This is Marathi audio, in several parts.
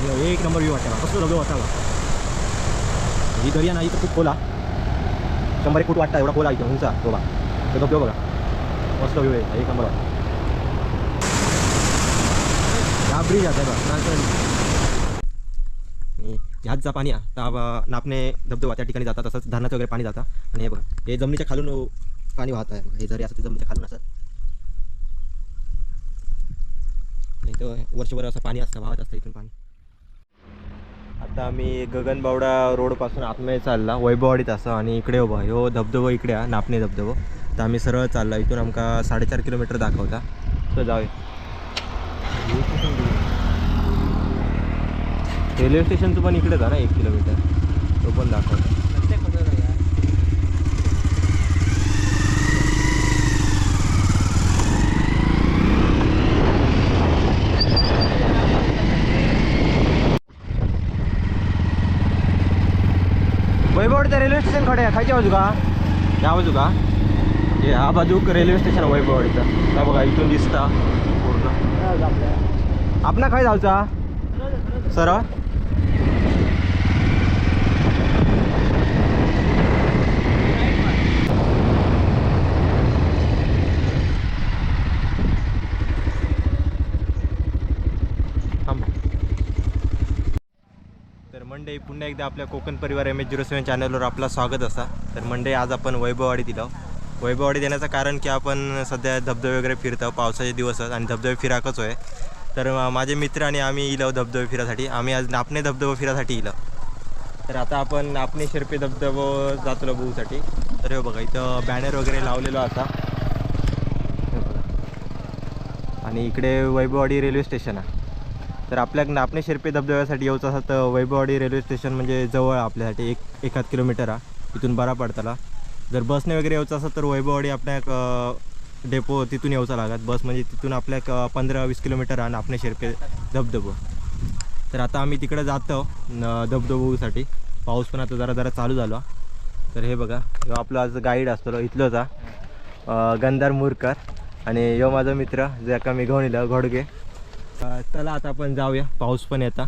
एक नंबर व्यू वाटतं बघा. कसं धबधबा वाटता बघा ही दर्या नाही तर खूप खोला शंभर एक फूट वाटता एवढा खोला इथं उंचा तो बघा तो धबधबा बघा. मस्त व्यू आहे एक नंबर वाटतं हा ब्रिज आता बघा नागपूर जा पाणी आहे. तर नापणे धबधबा त्या ठिकाणी जातात तसंच धरणाचं वगैरे पाणी जातं. आणि हे बघा हे जमिनीच्या खालून पाणी वाहत आहे. हे जरी असं ते जमिनीच्या खालून असत नाही तर वर्षभर असं पाणी असतं वाहत असतं इथून पाणी. आता आम्ही गगनबावडा रोडपासून आतमध्ये चालला. वैभववाडीत असं आणि इकडे उभा. ह्यो धबधबो इकडे आहे नापणे धबधबो. तर आम्ही सरळ चालला. इथून आमका साडेचार किलोमीटर दाखवता. तर जाऊ रेल्वे स्टेशनचं पण इकडेच आहे ना एक किलोमीटर. तो पण दाखवता. वैभववाडीचं रेल्वे स्टेशन खडे आहे. खायच्या बाजू का या बाजू का हे हा बाजूक रेल्वे स्टेशन वैभववाडीचं काय बघा इथून दिसता पूर्ण. आपणा काय जाऊचा सरळ? तर मंडे पुन्हा एकदा आपल्या कोकण परिवार एम एच झिरो सेवन चॅनलवर आपला स्वागत असा तर मंडे आज आपण वैभववाडी दिलो वैभववाडी देण्याचं कारण की आपण सध्या धबधबे वगैरे फिरतो पावसाचे दिवस आहेत आणि धबधबे फिराकच आहे तर माझे मित्र आणि आम्ही इलो धबधबे फिरासाठी. आम्ही आज नापणे धबधबा फिरासाठी इलो. तर आता आपण नापणे शिरपे धबधबो जातलो बघूसाठी. तर हे बघा इथं बॅनर वगैरे लावलेलो असा आणि इकडे वैभववाडी रेल्वे स्टेशन आहे. तर आपल्या नापणे शिरपे धबधब्यासाठी येऊचं असं तर वैभववाडी रेल्वे स्टेशन म्हणजे जवळ आहे आपल्यासाठी एक एखाद किलोमीटर आहे. इथून बरा पडताला. जर बसने वगैरे यायचं असं तर वैभववाडी आपल्या डेपो तिथून यायचा लागत बस म्हणजे तिथून आपल्या एक, पंधरा वीस किलोमीटर आहे नापणे शिरपे धबधबो. तर आता आम्ही तिकडे जातो न- धबधबोसाठी. पाऊस पण आता जरा जरा चालू झाला. तर हे बघा ह्यो आपला आज गाईड असतो इथलोच गंधार मुरकर आणि यो माझा मित्र जे का मी घेऊन येलं घोडगे. चला आता आपण जाऊया. पाऊस पण येता.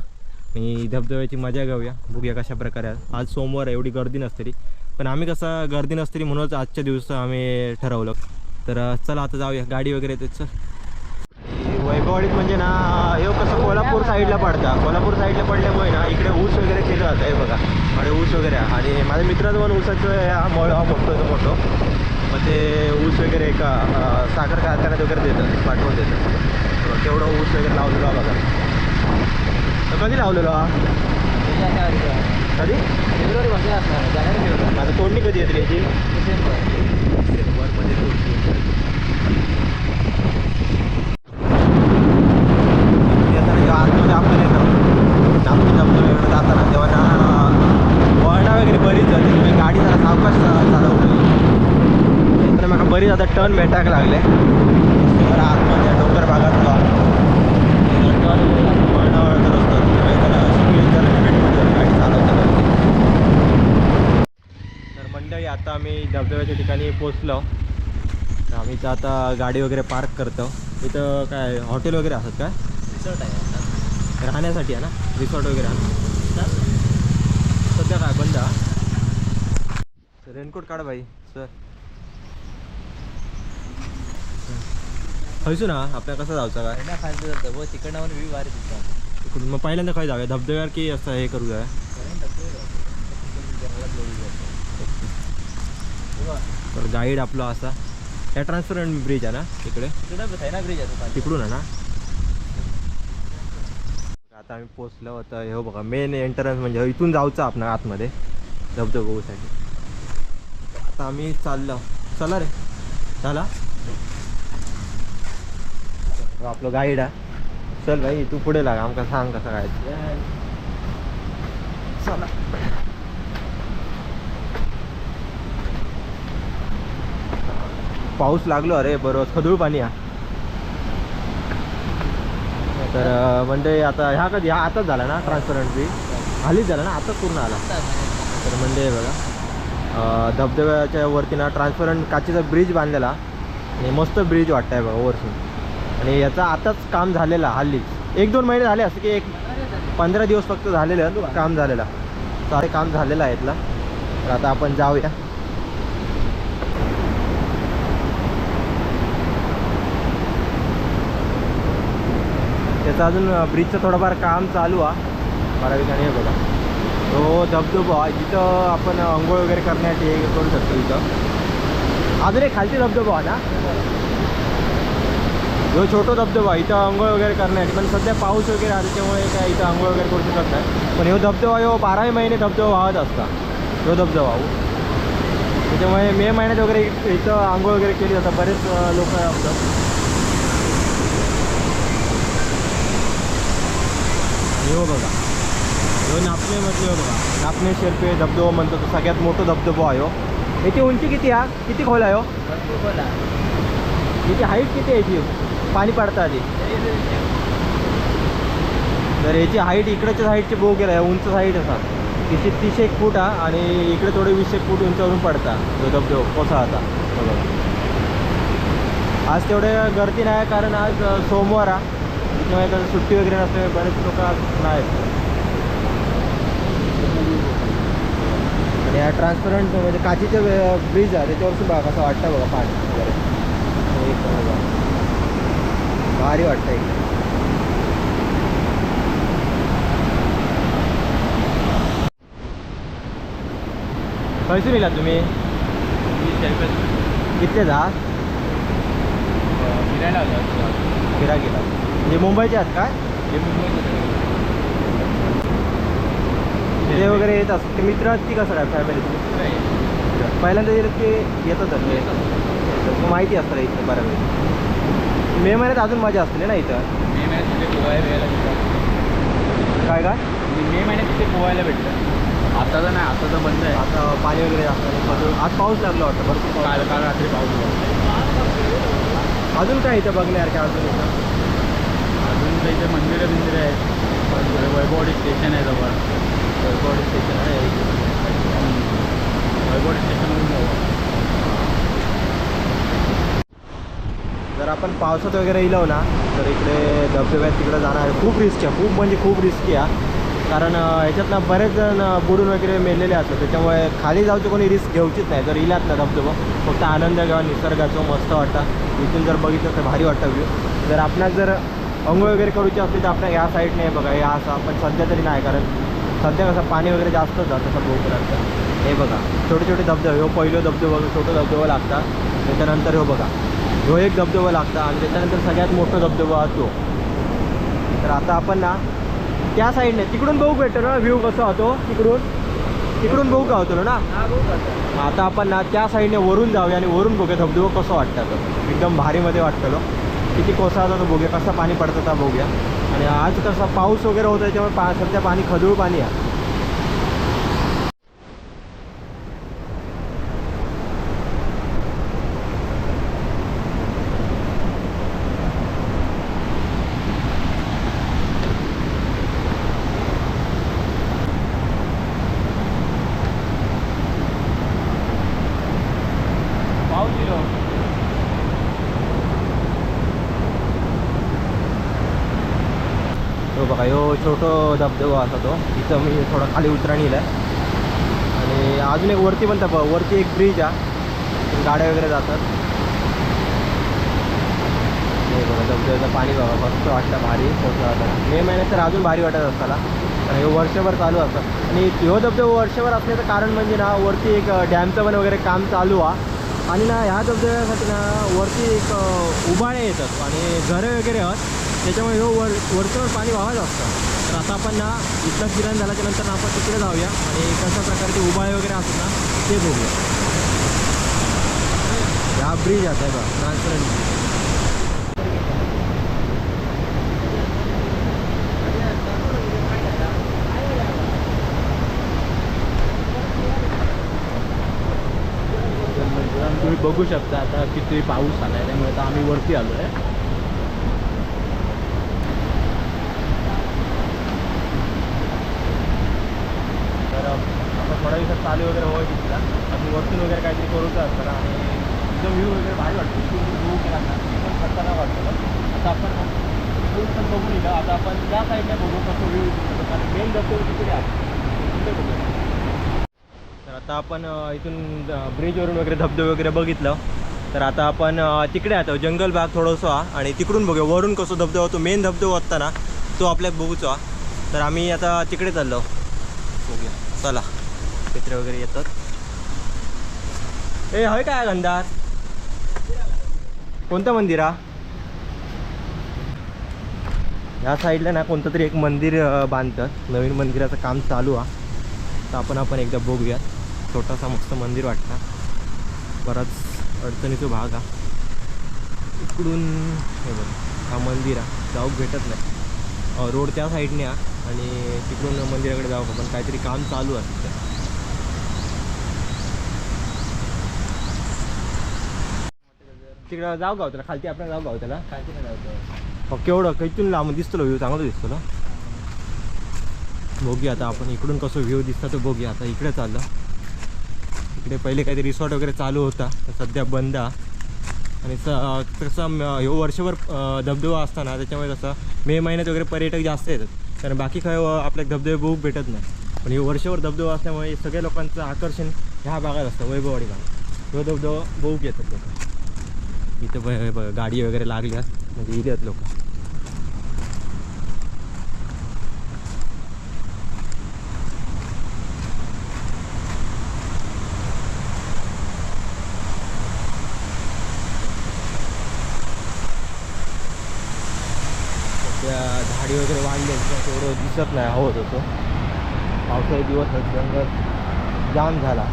आणि धबधब्याची मजा घेऊया. बघूया कशा प्रकारे आज सोमवार आहे, एवढी गर्दी नसतरी पण आम्ही कसं गर्दी नसतरी म्हणूनच आजच्या दिवस आम्ही ठरवलं. तर चला आता जाऊया. गाडी वगैरे त्याचं चल. वैभववाडीत म्हणजे ना हे कसं कोल्हापूर साईडला पडतं. कोल्हापूर साईडला पडल्यामुळे ना इकडे ऊस वगैरे केलं जातं हे बघा. आणि ऊस वगैरे आणि माझ्या मित्राचं पण ऊसाचं हा मळ हा तो आहे मग ते ऊस वगैरे एका साखर कारखान्यात वगैरे देतात पाठवून देतात. तेवढं ऊस वगैरे लावलेलो आहे बघा तर कधी लावलेलो हा कधी आता तोडणी कधी येते याची डिसेंबरमध्ये तोडणी आतमध्ये आपण येतो नागपूर धबधब्याकडे जाताना तेव्हा ना वळणा वगैरे बरीच जाते तुम्ही गाडी जरा सावकाश चालवली तर मला बरीच आता टर्न भेटायला लागले जरा आतमध्ये डोंगर भागात टर्न वळणा वळणा रस्ता त्यामुळे जरा शिकली जरा limit मध्ये जरा गाडी चालवताना तर मंडळी आता आम्ही धबधब्याच्या ठिकाणी पोचलो तर आम्ही इथं आता गाडी वगैरे पार्क करतो. इथं काय हॉटेल वगैरे असतात काय राहण्यासाठी आहे ना? रिसॉर्ट वगैरे आहे सध्या काय बंद रेनकोट काढ भाई सर खयसू ना आपल्या कसं जायचं काय? तिकडनं व्ह्यू भारी दिसतात इकडून मग पहिल्यांदा काय जाऊया धबधब्यावर की असं हे करू जाऊया तर गाईड आपला असा. या ट्रान्सपरंट ब्रिज आहे ना इकडे तिकडं? ना ब्रिज आहे तिकडून आहे ना? आता आम्ही पोचलो होतं हे हो बघा मेन एंट्रन्स म्हणजे इथून जाऊचं आपण आतमध्ये. धबधबोसाठी आता आम्ही चाललो. चला रे. चला. हो, आपलं गाईड आहे. चल भाई तू पुढे लाग आमका सांग कसं काय. चला. पाऊस लागलो अरे बरोबर खदूळ पाणी आहे. तर म्हणजे आता ह्या कधी हा आताच झाला ना ट्रान्सपरंट बी हालीच झाला ना आताच पूर्ण आला. तर म्हणजे बघा धबधब्याच्या वरती ना ट्रान्सपरंट काचेचा ब्रिज बांधलेला. आणि मस्त ब्रिज वाटतंय बघा वरसून आणि याचा आताच काम झालेला हल्लीच. एक दोन महिने झाले असं की एक पंधरा दिवस फक्त झालेलं काम झालेलं. सारे काम झालेलं आहे इथलं. तर आता आपण जाऊया. त्याचं अजून ब्रिजचं थोडंफार काम चालू आहे बारावी ठिकाणी हे बघा. तो धबधबा आहे. जिथं आपण आंघोळ वगैरे करण्यासाठी हे करू शकतो इथं. अजून एक खालती धबधबा आहे ना? जो छोटो धबधबा इथं आंघोळ वगैरे करण्यासाठी पण सध्या पाऊस वगैरे आल्याच्यामुळे काय इथं आंघोळ वगैरे करू शकत नाही. पण ह्यो धबधबा ह्यो बाराही महिने धबधबा वाहत असता. ह्यो धबधबा हो. त्याच्यामुळे मे महिन्यात वगैरे इथं आंघोळ वगैरे केली जातात. बरेच लोक असतात हो बघा. नापणे म्हटलं हो बघा. नापणे शेर्पे धबधबा म्हणतो तो सगळ्यात मोठा धबधबा आहे हो. याची उंची किती हा किती खोल आहे हो? याची हाईट किती आहे याची? पाणी पडतं आधी. तर याची हाईट इकडच्या हाईटची बो केला आहे उंच हाईट असा. तिथे तीसशे एक फूट हा आणि इकडे थोडे वीस एक फूट उंचावरून पडता तो धबधबा कोसळता बघा. आज तेवढे गर्दी नाही कारण आज सोमवार हा. त्याच्यामुळे कसं सुट्टी वगैरे नसते बरेच लोक नाहीत आणि हा ट्रान्सपरंट म्हणजे काचीचं ब्रिज आहे त्याच्यावरसून बघा कसं वाटतं बघा पाणी वगैरे. एक बघा. भारी वाटतं एकदम. खयसून येला तुम्ही? कितले जा फिरायला आलो फिरा गेला. म्हणजे मुंबईचे आहात काय हे ते वगैरे येत असतात ते मित्र आहेत की कसं काय? फॅमिली पहिल्यांदा गेलं की येतातच मग माहिती असतं इथं बऱ्यापैकी. मे महिन्यात अजून मजा असते ना इथं? मे महिन्यात तिथे पोहायला भेटलं काय काय? मे महिन्यात तिथे पोहायला भेटलं आता तर नाही आता तर बंद आहे. आता पाणी वगैरे असतं आज पाऊस लागला वाटतं. भरपूर. काल काल रात्री पाऊस पडला. अजून काय इथं बघण्यासारखं अजून इथं? आपल्या इथे मंदिरं बिंदिरं आहेत. वैभववाडी स्टेशन आहे जवळ. वैभववाडी स्टेशन आहे. वैभववाडी स्टेशनवरून जवळ. जर आपण पावसात वगैरे इलो ना तर इकडे धबधब्यात तिकडे जाणार आहे. खूप रिस्क आहे. खूप म्हणजे खूप रिस्की आहे. कारण ह्याच्यात ना बरेच जण बुडून वगैरे मेलेले असतात. त्याच्यामुळे खाली जाऊचे कोणी रिस्क घेऊचीच नाही. जर इलात ना धबधबा फक्त आनंद घ्यावा निसर्गाचं मस्त वाटतं. इथून जर बघितलं तर भारी वाटतं व्ह्यू जर आपणास जर अंघोळ वगैरे करूची असली तर आपल्या ह्या साईडने बघा. या असं पण सध्या तरी नाही कारण सध्या कसं पाणी वगैरे जास्त जातं असं भोकरांचं हे बघा. छोटे छोटे धबधबे हो पहिलं धबधबा छोटं धबधबा लागतात त्याच्यानंतर हो बघा. ह्यो एक धबधबा लागता आणि त्याच्यानंतर सगळ्यात मोठा धबधबा हा तो. तर आता आपण ना त्या साईडने तिकडून बघू भेटतो ना व्ह्यू कसा होतो तिकडून. तिकडून बघू का होतो ना? आता. आपण ना त्या साईडने वरून जाऊया आणि वरून बघूया धबधबा कसं वाटतं. एकदम भारीमध्ये वाटतं किती कोसळता तो बघूया कसं पाणी पडतं त्या बघूया आणि आज कसा पाऊस वगैरे होता त्याच्यामुळे पा सध्या पाणी खदूळ पाणी आहे. तो बघा यो छोटो धबधबा असा तो. इथं मी थोडा खाली उतराणीला आहे. आणि अजून एक वरती पण त्या वरती एक ब्रिज आहे. गाड्या वगैरे जातात. हे बघा धबधब्याचं पाणी बघा मस्त वाटतं भारी मे महिन्यात तर अजून भारी वाटत असताना हे वर्षभर चालू असतं. आणि ह्यो धबधबा वर्षभर असण्याचं कारण म्हणजे ना वरती एक डॅमचं पण वगैरे काम चालू आहे आणि ना ह्या धबधब्यासाठी ना वरती एक अ, उभाळे येतात. आणि घरं वगैरे आहेत. त्याच्यामुळे ह्यो वर वरच्यावर पाणी वाहत असतं तर आता आपण ना इथं किरण झाल्याच्यानंतर आपण तिकडे जाऊया आणि कशा प्रकारचे उभाळे वगैरे असतात ना ते बघूया. हा ब्रिज आता आहे बघा ट्रान्सपरंट तुम्ही बघू शकता आता किती पाऊस आला आहे त्यामुळे आता आम्ही वरती आलो आहे तर आता चालू वगैरे होईल तिथला आणि वरतून वगैरे काहीतरी करूच असतं ना. आणि एकदम व्ह्यू वगैरे भारी वाटतो. इथून व्ह्यू केला ना एकदम खतरनाक वाटतं. आता आपण इकडून पण बघून का आता आपण त्या साईडला बघू कसं व्ह्यू मेन धबधबा तिकडे आहे तिकडे तर आता आपण इथून ब्रिजवरून वगैरे धबधबे वगैरे बघितलं. तर आता आपण तिकडे आता जंगल भाग थोडंसं हा. आणि तिकडून बघूया. वरून कसं धबधबा होतो मेन धबधबा असताना तो आपल्या बघूचा हा. तर आम्ही आता तिकडे चाललो. बघूया. चला. मित्र वगैरे येतात. ए हय काय गंधार कोणतं मंदिर हा? ह्या साईडला ना कोणतं तरी एक मंदिर बांधतात. नवीन मंदिराचं काम चालू आहे तर आपण आपण एकदा बघूया छोटासा मस्त मंदिर वाटतं. बराच अडचणीचा भाग हा. इकडून हे बघ हा मंदिर आहे जाऊ भेटत नाही. रोड त्या साईडने हा. आणि तिकडून मंदिराकडे जाऊ आपण. काहीतरी काम चालू आहे तिथं तिकडं जाऊ गाव त्याला? खालती आपण जाऊ गाव त्याला? खालती नाही जायचं हो केवढं? कैतून लांब दिसतो व्ह्यू चांगला दिसतो ना बघूया आता आपण इकडून कसं व्ह्यू दिसतं तो बघूया. आता इकडे चाललं. इकडे पहिले काहीतरी रिसॉर्ट वगैरे चालू होता. सध्या बंद आणि तसं ह्यो वर्षभर धबधबा असताना त्याच्यामुळे कसं मे महिन्यात वगैरे पर्यटक जास्त येतात. कारण बाकी काय आपल्या धबधबे बघू भेटत नाही. पण हे वर्षभर धबधबा असल्यामुळे सगळ्या लोकांचं आकर्षण ह्या भागात असतं वैभववाडी भागात. ह्यो धबधबा बघू येतात लोक. इथं गाडी वगैरे लागल्यात म्हणजे इथे आहेत लोक. त्या झाडी वगैरे वाढले तेवढं दिसत नाही. हवत होतं पावसाळी दिवस जंगल जाम झाला.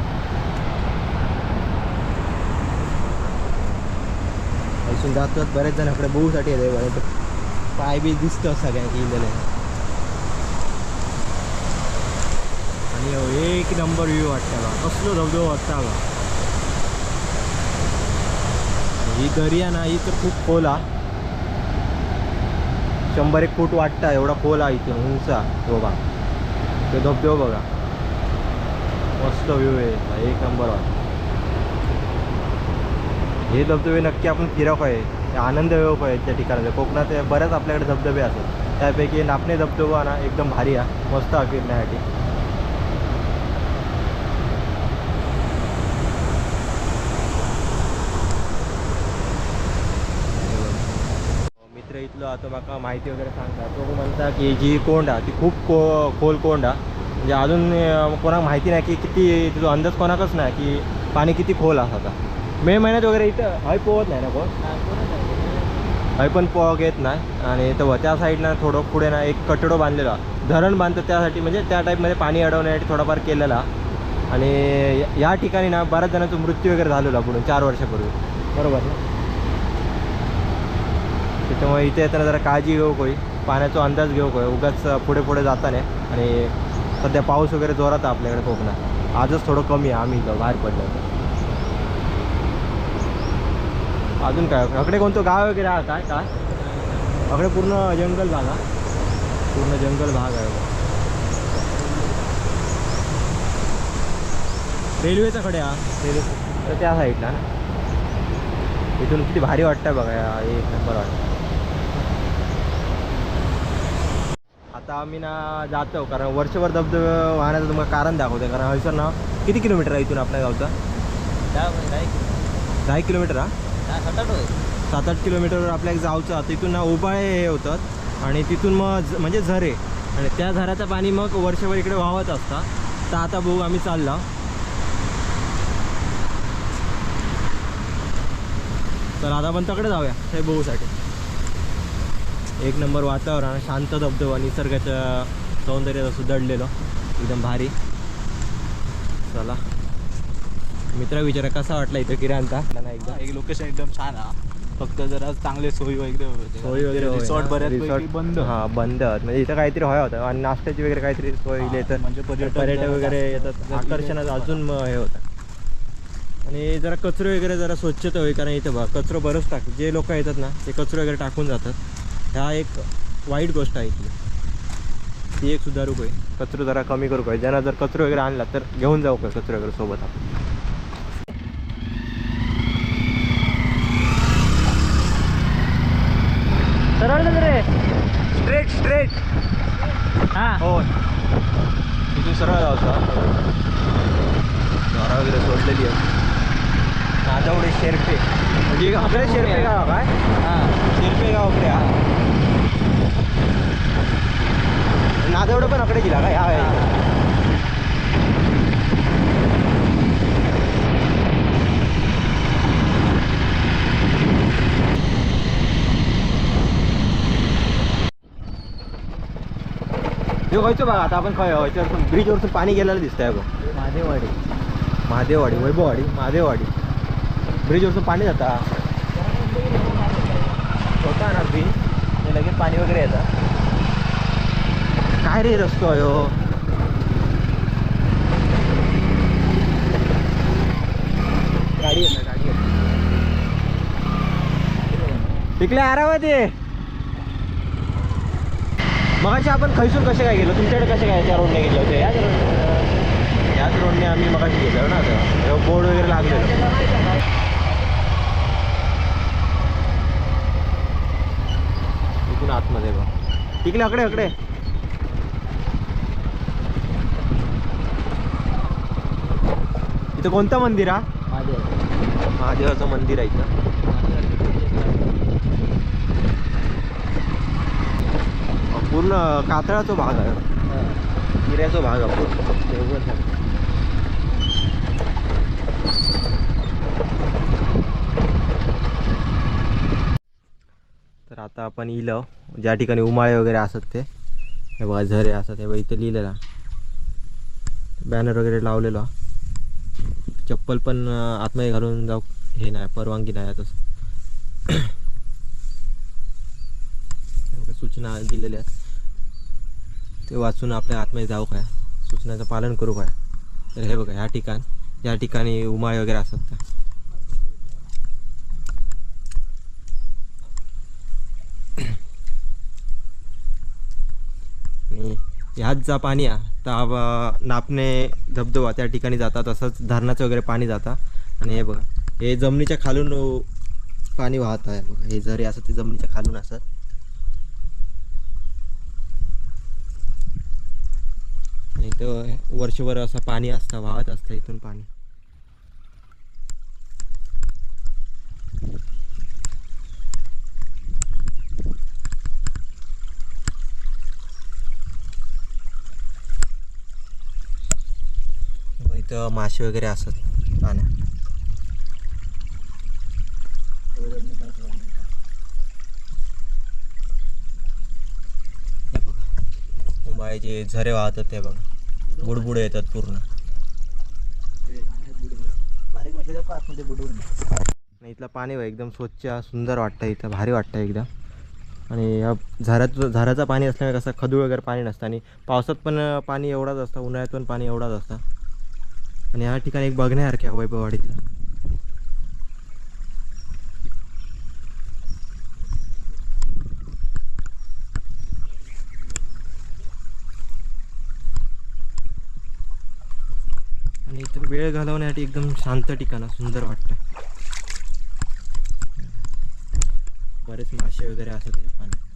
इथून जातात बरेच जण इकडे बहूसाठी येते बरे पाय बी दिसतो सगळ्यांनी इलेले आणि हो एक नंबर व्ह्यू वाटताला कसलो धबधबो वाटताला ही दर्या आहे ना ही तर खूप खोल हा शंभर एक फूट वाटता एवढा खोल आहे इथे उंच धोबा तो बा बघा. मस्त व्ह्यू आहे एक नंबर वाटतो हे धबधबे नक्की आपण फिरक आहे. आनंद वेळक आहे त्या ठिकाणाचे. कोकणात बऱ्याच आपल्याकडे धबधबे असतात. त्यापैकी नापणे धबधबा ना एकदम भारी आहे. मस्त आहे फिरण्यासाठी. मित्र इथलो आता म्हाका माहिती वगैरे सांगता. तो म्हणता की जी कोंड हा ती खूप को खोल कोंड हा म्हणजे अजून कोणाक माहिती नाही की किती तुझो अंदाज कोणाकच नाही की पाणी किती खोल असा आता. मे महिन्यात वगैरे इथं? हय पोहत नाही ना कोण? हय पण पोहक येत नाही. आणि तर त्या साईडनं थोडं पुढे ना एक कटडो बांधलेला. धरण बांधतं त्यासाठी म्हणजे त्या टाईपमध्ये पाणी अडवण्यासाठी थोडाफार केलेला. आणि या- ठिकाणी ना बऱ्याच जणांचा मृत्यू वगैरे झालेला पुढून चार वर्षापूर्वी. बरोबर. ना त्याच्यामुळे इथे येताना जरा काळजी घेऊ कोई. पाण्याचा अंदाज घेऊ कोय उगाच पुढे पुढे जाताना. आणि सध्या पाऊस वगैरे जोरात आहे आपल्याकडे कोकणात. आजच थोडं कमी आहे. आम्ही इथं बाहेर पडलो होतो. अजून काय? अकडे कोणतं गाव वगैरे आहे काय? काय? अकडे पूर्ण जंगल भाग हा पूर्ण जंगल भाग आहे. रेल्वेचा कडे हा रेल्वे तर त्या साईडला ना. इथून किती भारी वाटतं बघा या. एक नंबर वाटतं आता आम्ही ना जातो कारण वर्षभर धबधबे वाहण्याचं तुम्हाला कारण दाखवतो कारण हयसर ना किती किलोमीटर आहे इथून आपल्या गावचं? दहा किलोमीटर हा? सात आठ किलोमीटरवर आपल्या एक जावचं. आता इथून ना उबाळे हे होतात. आणि तिथून मग म्हणजे झरे. आणि त्या झऱ्याचं पाणी मग वर्षभर इकडे वाहत असता. तर आता बघू आम्ही चाललो. तर आता पण तकडे जाऊया. हे बघूसाठी एक नंबर वातावरण शांत धबधबा निसर्गाच्या सौंदर्याचं सुदडलेलं एकदम भारी. चला. मित्रा विचारा कसा वाटला इथं किराणचा ना एकदा एक लोकेशन एकदम छान हा. फक्त जरा चांगले सोयी वगैरे होते. सोयी वगैरे होय रिसॉर्ट ना. बऱ्याच Resort- बंद. हा बंद. म्हणजे इथं काहीतरी होय होतं. आणि नाश्त्याची वगैरे काहीतरी सोय हा, इथे. म्हणजे पर्यटक पर्यटक जरा वगैरे जास्त- येतात. इथे- अजून मग हे होतं. आणि जरा कचरे वगैरे जरा स्वच्छता होईल कारण इथं बघा कचरं बरंच टाक जे लोक येतात ना ते कचरे वगैरे टाकून जातात. ह्या एक वाईट गोष्ट आहे इथली. ती एक सुधारू होय. कचरो जरा कमी करू काय ज्यांना जर कचरो वगैरे आणला तर घेऊन जाऊ काय कचरो वगैरे सोबत आपण? सरळ रे स्ट्रेट स्ट्रेट हा हो तिथून सरळ जायचं द्वारा वगैरे सोडलेली आहे. नाजवडे शेरपे. म्हणजे आपले शेरपे गाव काय? शेरपे गाव आपले हा. नादेवडं पण आपले गेला काय हा. हे व्हायचं बघा आता आपण काय व्हायच्यावरतून ब्रिजवरतून पाणी गेलेलं दिसतंय बघ महादेवाडी महादेववाडी वैभववाडी महादेववाडी. ब्रिजवरतून पाणी जाता. होता ना ब्रिज. ते लगेच पाणी वगैरे येतं. काय रे रस्तो आहे हो? गाडी येतं गाडी येतं तिकडे आरामात ये मगाशी आपण खैसून कसे काय गेलो? तुमच्याकडे कसे काय त्या रोडने गेले होते? याच रोड याच रोडने आम्ही मगाशी गेलो ना आता. बोर्ड वगैरे लागलेलं इथून आतमध्ये बघ. तिकडे अकडे अकडे इथं कोणतं मंदिर हा? महादेव महादेवाचं मंदिर आहे इथं. पूर्ण कातळाचा भाग आहे. हिऱ्याचा भाग आहे तर आता आपण इलं. ज्या ठिकाणी उमाळे वगैरे असत ते. हे बघा झरे असतात. हे बघा इथं लिहिलेलं. बॅनर वगैरे लावलेला. चप्पल पण आतमध्ये घालून जाऊ. हे नाही परवानगी नाही आहे तसं सूचना दिलेल्या आहेत. ते वाचून आपल्या आतमध्ये जाऊ काय? सूचनाचं पालन करू काय? तर हे बघा ह्या ठिकाण या ठिकाणी उमाळे वगैरे असतात त्या आणि ह्याच जा पाणी आहे तर नापणे धबधबा त्या ठिकाणी जातात तसंच धरणाचं वगैरे पाणी जातं. आणि हे बघा हे जमिनीच्या खालून पाणी वाहत आहे. बघा हे झरे असं ते जमिनीच्या खालून असतात इथं वर्षभर असं पाणी असतं वाहत असतं इथून पाणी. इथं मासे वगैरे असतात पाण्यात हे झरे वाहतात ते बघा. बुडबुडे येतात पूर्ण. नाही इथलं पाणी एकदम स्वच्छ सुंदर वाटतं इथं. भारी वाटतं एकदम. आणि या झऱ्यात झऱ्याचं पाणी असल्यामुळे कसं खदूळ वगैरे पाणी नसतं. आणि पावसात पण पाणी एवढाच असतं उन्हाळ्यात पण पाणी एवढाच असतं. आणि या ठिकाणी एक बघण्यासारख्या वैभववाडीतलं आणि इथं वेळ घालवण्यासाठी एकदम शांत ठिकाण सुंदर वाटतं. बरेच मासे वगैरे असतात या पाण्यात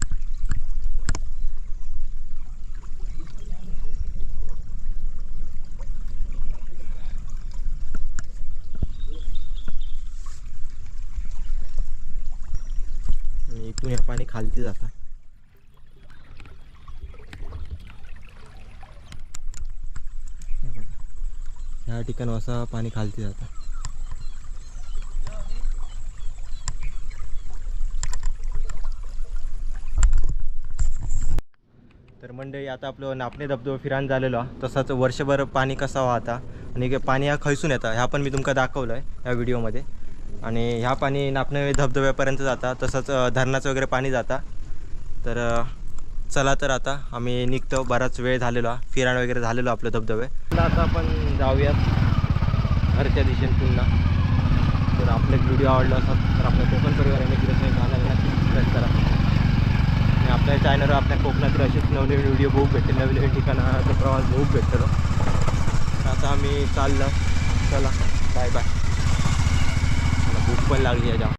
इथून हे पाणी खालती जातात हे बघा. ह्या ठिकाणी असं पाणी खालती जातं. तर मंडळी आता आपलं नापणे धबधबा फिरान झालेलो तसाच वर्षभर पाणी कसा वाहता आणि पाणी हा खैसून येतं. ह्या पण मी तुमका दाखवलं आहे ह्या व्हिडिओमध्ये. आणि ह्या पाणी नापणे धबधब्यापर्यंत जाता. तसंच धरणाचं वगैरे पाणी जाता. तर चला तर आता आम्ही निघतो. बराच वेळ झालेलो. हा. फिराण वगैरे झालेलो आपलं धबधबे. आता आपण जाऊयात. घरच्या दिशेने पुन्हा. तर एक व्हिडिओ आवडला असा तर आपल्या कोकण परिवाराने तिथे चॅनल नक्की सबस्क्राईब करा. आणि आपल्या चॅनलवर आपल्या कोकणातील असेच नवनवीन व्हिडिओ बघू भेटतील नवीन नवीन ठिकाणाचा प्रवास बघू भेटतो आता आम्ही चाललं. चला बाय बाय मला भूक पण लागली आहे. जाम